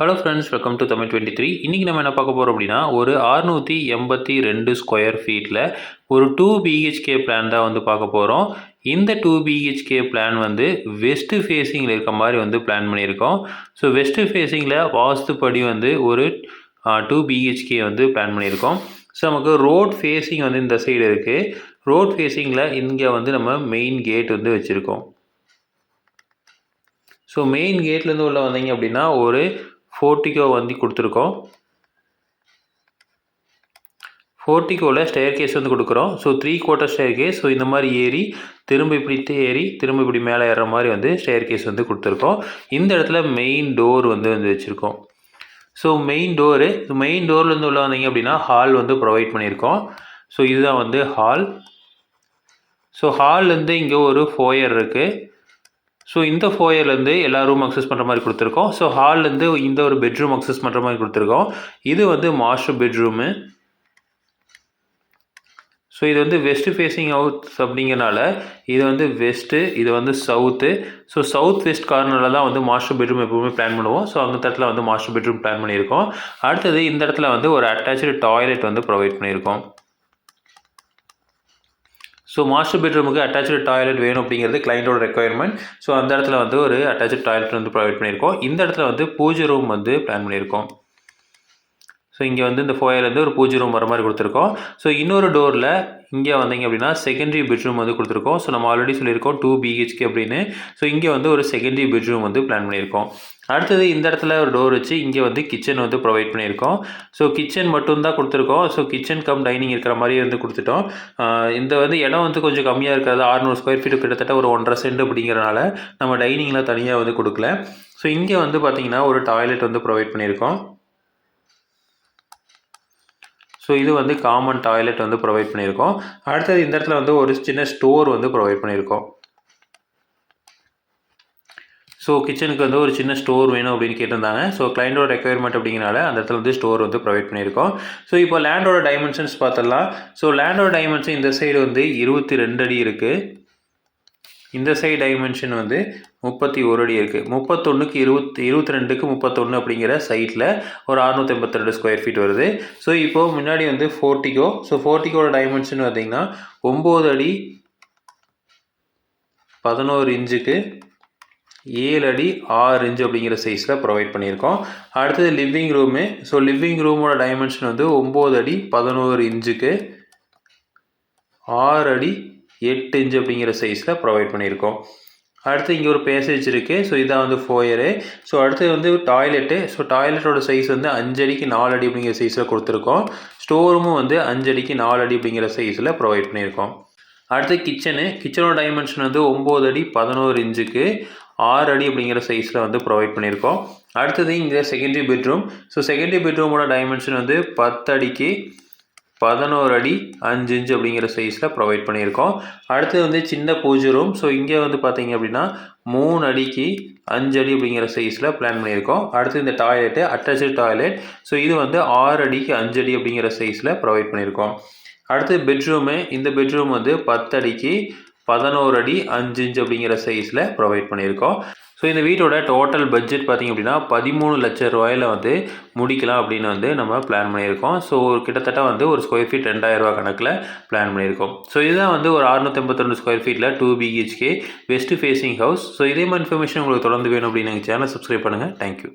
Hello friends welcome to Tamil twenty three இன்றைக்கி நம்ம என்ன பார்க்க போகிறோம் அப்படின்னா ஒரு அறுநூற்றி எண்பத்தி ரெண்டு ஸ்கொயர் ஃபீட்டில் ஒரு டூ பிஹெச்கே பிளான் தான் வந்து பார்க்க போகிறோம் இந்த டூ பிஹெச்கே பிளான் வந்து வெஸ்ட்டு ஃபேஸிங்கில் இருக்க மாதிரி வந்து பிளான் பண்ணியிருக்கோம். ஸோ வெஸ்ட்டு ஃபேஸிங்கில் வாஸ்துப்படி வந்து ஒரு டூ பிஹெச்கே வந்து பிளான் பண்ணியிருக்கோம். ஸோ நமக்கு ரோட் ஃபேஸிங் வந்து இந்த சைடு இருக்குது ரோட் ஃபேஸிங்கில் இங்கே வந்து நம்ம மெயின் கேட் வந்து வச்சுருக்கோம். ஸோ மெயின் கேட்லேருந்து உள்ளே வந்தீங்க அப்படின்னா ஒரு ஃபோர்ட்டிகோ வந்து கொடுத்துருக்கோம். ஃபோர்ட்டிகோவில் ஸ்டேர் கேஸ் வந்து கொடுக்குறோம். So three quarter staircase so இந்த மாதிரி ஏறி திரும்ப இப்படி ஏறி திரும்ப இப்படி மேலே ஏறுற மாதிரி வந்து ஸ்டேர் கேஸ் வந்து கொடுத்துருக்கோம். இந்த இடத்துல மெயின் டோர் வந்து வந்து வச்சுருக்கோம். ஸோ மெயின் டோரு மெயின் டோர்லேருந்து உள்ள வந்தீங்க அப்படின்னா ஹால் வந்து ப்ரொவைட் பண்ணியிருக்கோம். ஸோ இதுதான் வந்து ஹால் ஸோ ஹால்லேருந்து இங்கே ஒரு ஃபோயர் இருக்குது ஸோ இந்த ஃபோயர்லேருந்து எல்லா ரூம் அக்சஸ் பண்ணுற மாதிரி கொடுத்துருக்கோம். ஸோ ஹால்லேருந்து இந்த ஒரு பெட்ரூம் அக்சஸ் பண்ணுற மாதிரி கொடுத்துருக்கோம். இது வந்து மாஸ்டர் பெட்ரூமு ஸோ இது வந்து வெஸ்ட்டு ஃபேஸிங் அவுட் அப்படிங்கிறனால இது வந்து வெஸ்ட்டு இது வந்து சவுத்து ஸோ சவுத் வெஸ்ட் கார்னரில் தான் வந்து மாஸ்டர் பெட்ரூம் எப்பவுமே பிளான் பண்ணுவோம். ஸோ அந்த இடத்துல வந்து மாஸ்டர் பெட்ரூம் பிளான் பண்ணியிருக்கோம். அடுத்தது இந்த இடத்துல வந்து ஒரு அட்டாச்சு டாய்லெட் வந்து ப்ரொவைட் பண்ணியிருக்கோம். ஸோ மாஸ்டர் பெட்ரூமுக்கு அட்டாச்சு டாய்லெட் வேணும் அப்படிங்கிறது கிளைண்டோட ரெக்குயர்மெண்ட் ஸோ அந்த இடத்துல வந்து ஒரு அட்டாச்சு டாய்லெட் வந்து ப்ரொவைட் பண்ணியிருக்கோம். இந்த இடத்துல வந்து பூஜை ரூம் வந்து பிளான் பண்ணியிருக்கோம். ஸோ இங்கே வந்து இந்த ஃபோயர்லேருந்து ஒரு பூஜை ரூம் வர மாதிரி கொடுத்துருக்கோம். ஸோ இன்னொரு டோரில் இங்கே வந்தீங்க அப்படின்னா செகண்டரி பெட்ரூம் வந்து கொடுத்துருக்கோம். ஸோ நம்ம ஆல்ரெடி சொல்லியிருக்கோம் டூ பிஹெச்கே அப்படின்னு. ஸோ இங்கே வந்து ஒரு செகண்டரி பெட்ரூம் வந்து பிளான் பண்ணியிருக்கோம். அடுத்தது இந்த இடத்துல ஒரு டோர் வச்சு இங்கே வந்து கிச்சன் வந்து ப்ரொவைட் பண்ணியிருக்கோம். ஸோ கிச்சன் மட்டும்தான் கொடுத்துருக்கோம். ஸோ கிச்சன் கம் டைனிங் இருக்கிற மாதிரி வந்து கொடுத்துட்டோம். இந்த வந்து இடம் வந்து கொஞ்சம் கம்மியாக இருக்கிறது. ஆறுநூறு ஸ்கொயர் ஃபீட் கிட்டத்தட்ட ஒரு ஒன்றரை சென்ட் அப்படிங்கிறனால நம்ம டைனிங்லாம் தனியாக வந்து கொடுக்கல. ஸோ இங்கே வந்து பார்த்திங்கன்னா ஒரு டாய்லெட் வந்து ப்ரொவைட் பண்ணியிருக்கோம். ஸோ இது வந்து காமன் டாய்லெட் வந்து ப்ரொவைட் பண்ணியிருக்கோம். அடுத்தது இந்த இடத்துல வந்து ஒரு சின்ன ஸ்டோர் வந்து ப்ரொவைட் பண்ணியிருக்கோம். ஸோ கிச்சனுக்கு வந்து ஒரு சின்ன ஸ்டோர் வேணும் அப்படின்னு கேட்டிருந்தாங்க. ஸோ கிளைண்டோட ரெக்குயர்மெண்ட் அப்படிங்கிறனால அந்த இடத்துல வந்து ஸ்டோர் வந்து ப்ரொவைட் பண்ணியிருக்கோம். ஸோ இப்போ லேண்டோட டைமென்ஷன்ஸ் பார்த்துடலாம். ஸோ லேண்டோட டைமென்ஷன் இந்த சைடு வந்து இருபத்தி ரெண்டு அடி இருக்குது இந்த சைடு டைமென்ஷன் வந்து முப்பத்தி ஒரு அடி இருக்குது முப்பத்தொன்றுக்கு இருபத்தி இருபத்தி ரெண்டுக்கு முப்பத்தொன்று அப்படிங்கிற சைட்டில் ஒரு அறுநூற்றி எண்பத்தி ரெண்டு ஸ்கொயர் ஃபீட் வருது. ஸோ இப்போது முன்னாடி வந்து ஃபோர்ட்டிகோ ஸோ ஃபோர்ட்டிகோட டைமென்ஷன் பார்த்திங்கன்னா ஒம்பது அடி பதினோரு இன்ச்சுக்கு ஏழு அடி ஆறு இன்ச் அப்படிங்கிற சைஸில் ப்ரொவைட் பண்ணியிருக்கோம். அடுத்தது லிவிங் ரூமு ஸோ லிவிங் ரூமோட டைமென்ஷன் வந்து ஒம்பது அடி பதினோரு இன்ச்சுக்கு ஆறு அடி எட்டு இன்ச் அப்படிங்கிற சைஸில் ப்ரொவைட் பண்ணியிருக்கோம். அடுத்து இங்கே ஒரு பேசேஜ் இருக்குது ஸோ இதான் வந்து ஃபோயரு ஸோ அடுத்து வந்து டாய்லெட்டு ஸோ டாய்லெட்டோட சைஸ் வந்து அஞ்சடிக்கு நாலு அடி அப்படிங்கிற சைஸில் கொடுத்துருக்கோம். ஸ்டோரூமும் வந்து அஞ்சடிக்கு நாலு அடி அப்படிங்கிற சைஸில் ப்ரொவைட் பண்ணியிருக்கோம். அடுத்து கிச்சனு கிச்சனோட டைமென்ஷன் வந்து ஒம்பது அடி பதினோரு இன்ச்சுக்கு ஆறு அடி அப்படிங்கிற சைஸில் வந்து ப்ரொவைட் பண்ணியிருக்கோம். அடுத்தது இங்கே செகண்டரி பெட்ரூம் ஸோ செகண்டரி பெட்ரூமோட டைமென்ஷன் வந்து பத்து அடிக்கு பதினோரு அடி அஞ்சு இன்ச் அப்படிங்கிற சைஸில் ப்ரொவைட் பண்ணியிருக்கோம். அடுத்தது வந்து சின்ன பூஜை ரூம் ஸோ இங்கே வந்து பார்த்தீங்க அப்படின்னா மூணு அடிக்கு அஞ்சு அடி அப்படிங்கிற சைஸில் பிளான் பண்ணியிருக்கோம். அடுத்து இந்த டாய்லெட்டு அட்டாச்சு டாய்லெட் ஸோ இது வந்து ஆறு அடிக்கு அஞ்சு அடி அப்படிங்கிற சைஸில் ப்ரொவைட் பண்ணியிருக்கோம். அடுத்து பெட்ரூமு இந்த பெட்ரூம் வந்து பத்து அடிக்கு பதினோரு அடி அஞ்சு இன்ச் அப்படிங்கிற சைஸில் ப்ரொவைட் பண்ணியிருக்கோம். ஸோ இந்த வீட்டோட டோட்டல் பட்ஜெட் பார்த்திங்க அப்படின்னா பதிமூணு லட்சம் ரூபாயில் வந்து முடிக்கலாம் அப்படின்னு வந்து நம்ம பிளான் பண்ணியிருக்கோம். ஸோ கிட்டத்தட்ட வந்து ஒரு ஸ்கொயர் ஃபீட் ரெண்டாயிரரூவா கணக்கில் பிளான் பண்ணியிருக்கோம். ஸோ இதுதான் வந்து ஒரு அறுநூற்றி ஸ்கொயர் ஃபீட்டில் two BHK west facing house so இதே மாதிரி இன்ஃபர்மேஷன் உங்களுக்கு தொடர்ந்து வேணும் அப்படின்னு எங்கள் சேனல் சப்ஸ்கிரைப் பண்ணுங்கள் தேங்க்யூ